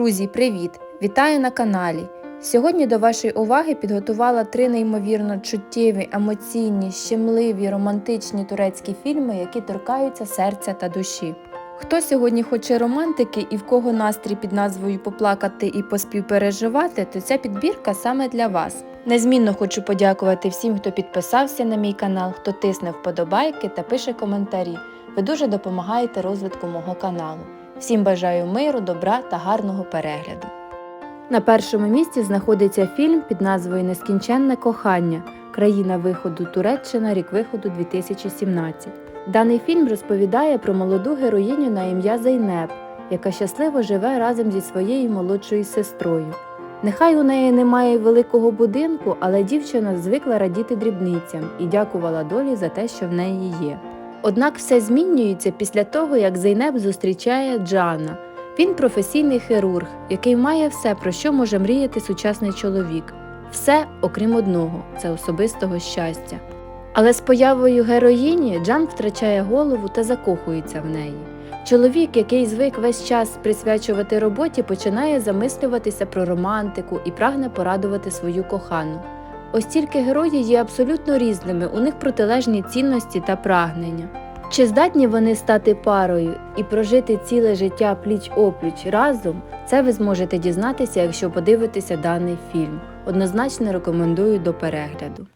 Друзі, привіт! Вітаю на каналі! Сьогодні до вашої уваги підготувала три неймовірно чуттєві, емоційні, щемливі, романтичні турецькі фільми, які торкаються серця та душі. Хто сьогодні хоче романтики і в кого настрій під назвою Поплакати і поспівпереживати, то ця підбірка саме для вас. Незмінно хочу подякувати всім, хто підписався на мій канал, хто тисне вподобайки та пише коментарі. Ви дуже допомагаєте розвитку мого каналу. Всім бажаю миру, добра та гарного перегляду. На першому місці знаходиться фільм під назвою Нескінченне кохання. Країна виходу Туреччина, рік виходу 2017. Даний фільм розповідає про молоду героїню на ім'я Зайнеп, яка щасливо живе разом зі своєю молодшою сестрою. Нехай у неї немає великого будинку, але дівчина звикла радіти дрібницям і дякувала долі за те, що в неї є. Однак все змінюється після того, як Зейнеп зустрічає Джана. Він професійний хірург, який має все, про що може мріяти сучасний чоловік. Все, окрім одного це особистого щастя. Але з появою героїні Джан втрачає голову та закохується в неї. Чоловік, який звик весь час присвячувати роботі, починає замислюватися про романтику і прагне порадувати свою кохану. Ось тільки герої є абсолютно різними, у них протилежні цінності та прагнення. Чи здатні вони стати парою і прожити ціле життя пліч опліч разом? Це ви зможете дізнатися, якщо подивитеся даний фільм. Однозначно рекомендую до перегляду.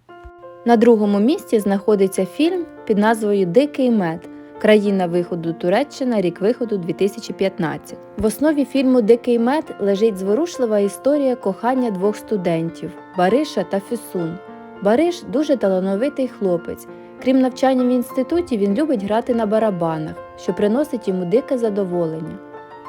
На другому місці знаходиться фільм під назвою Дикий мед. Країна виходу Туреччина, рік виходу 2015. В основі фільму Дикий мед лежить зворушлива історія кохання двох студентів Бариша та Фюсун. Бариш дуже талановитий хлопець. Крім навчання в інституті, він любить грати на барабанах, що приносить йому дике задоволення.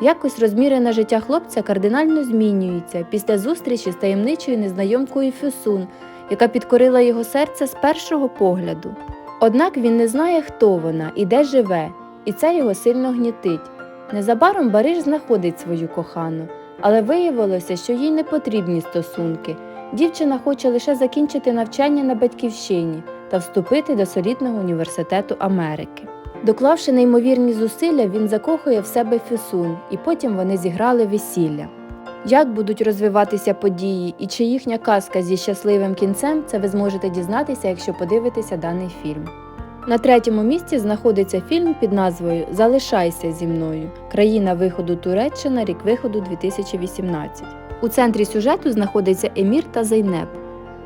Якось розмірене життя хлопця кардинально змінюється після зустрічі з таємничою незнайомкою Фюсун, яка підкорила його серце з першого погляду. Однак він не знає, хто вона і де живе, і це його сильно гнітить. Незабаром Бариш знаходить свою кохану, але виявилося, що їй не потрібні стосунки. Дівчина хоче лише закінчити навчання на батьківщині та вступити до солідного університету Америки. Доклавши неймовірні зусилля, він закохує в себе Фюсун, і потім вони зіграли весілля. Як будуть розвиватися події і чи їхня казка зі щасливим кінцем, це ви зможете дізнатися, якщо подивитеся даний фільм. На третьому місці знаходиться фільм під назвою Залишайся зі мною. Країна виходу Туреччина, рік виходу 2018. У центрі сюжету знаходиться Емір та Зайнеп.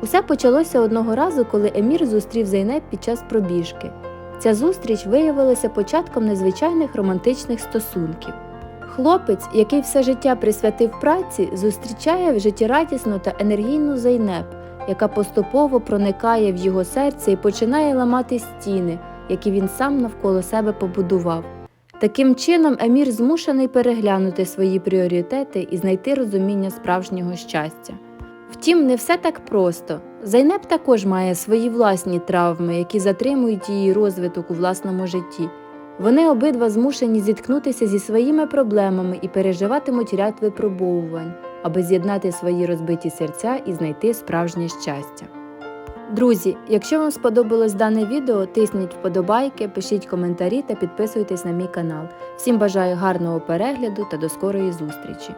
Усе почалося одного разу, коли Емір зустрів Зайнеп під час пробіжки. Ця зустріч виявилася початком незвичайних романтичних стосунків. Хлопець, який все життя присвятив праці, зустрічає в життєрадісну та енергійну Зайнеп, яка поступово проникає в його серце і починає ламати стіни, які він сам навколо себе побудував. Таким чином, Емір змушений переглянути свої пріоритети і знайти розуміння справжнього щастя. Втім, не все так просто. Зайнеп також має свої власні травми, які затримують її розвиток у власному житті. Вони обидва змушені зіткнутися зі своїми проблемами і переживатимуть ряд випробовувань, аби з'єднати свої розбиті серця і знайти справжнє щастя. Друзі, якщо вам сподобалось дане відео, тисніть вподобайки, пишіть коментарі та підписуйтесь на мій канал. Всім бажаю гарного перегляду та до скорої зустрічі!